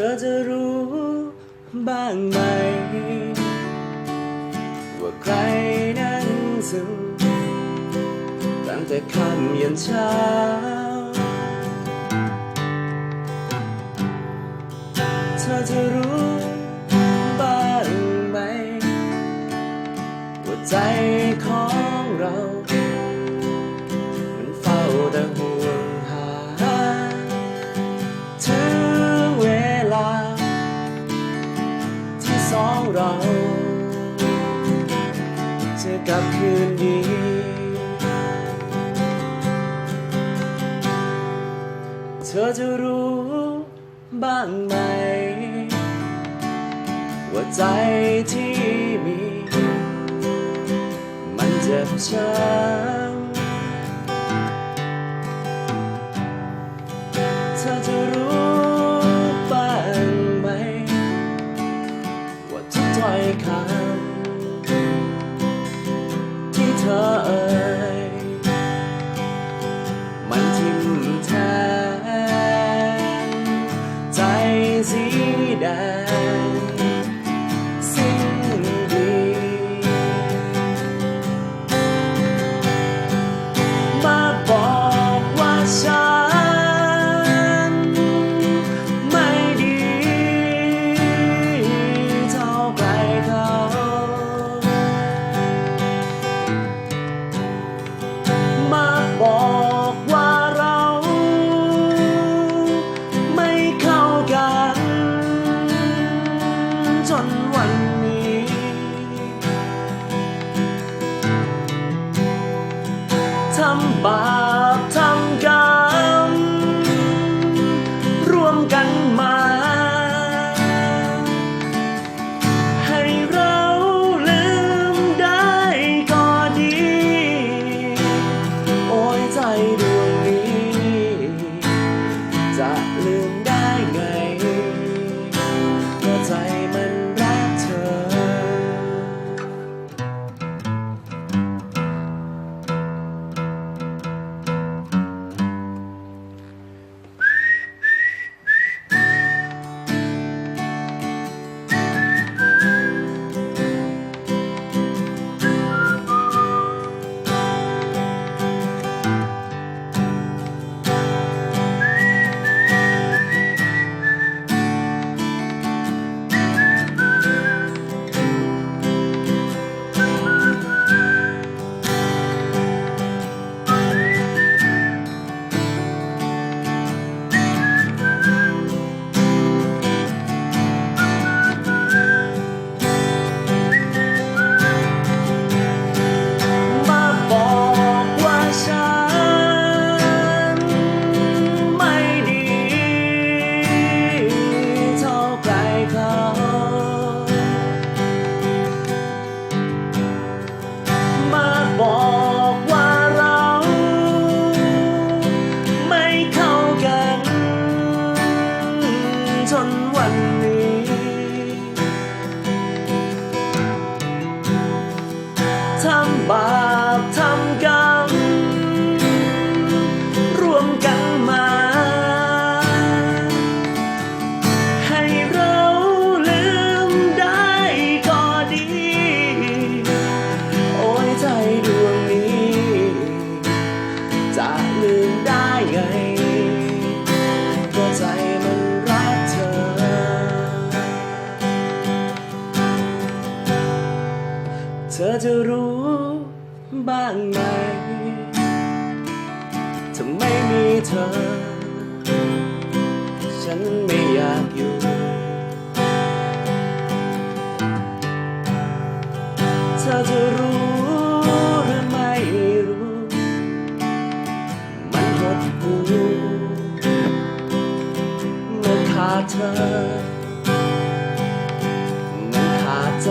ธอจะรู้บ้างไหม ว่าใครนั้นซึ้งตั้งแต่ค่ำยันเช้า เธอจะรู้บ้างไหม ว่าใจของเรา ดีเธอจะรู้บ้างไหม ว่าใจที่มี มันเจ็บช้ำ แดำบาปทำกรรมร่วมกันมา ให้เราลืมได้ก็ดี โอ้ยใจดวงนี้ จะลืม จะรู้บ้างไหมถ้าไม่มีเธอ ฉันไม่อยากอยู่ เธอจะรู้หรือไม่รู้ มันหดหูเมื่อขาดเธอ มันขาดใจ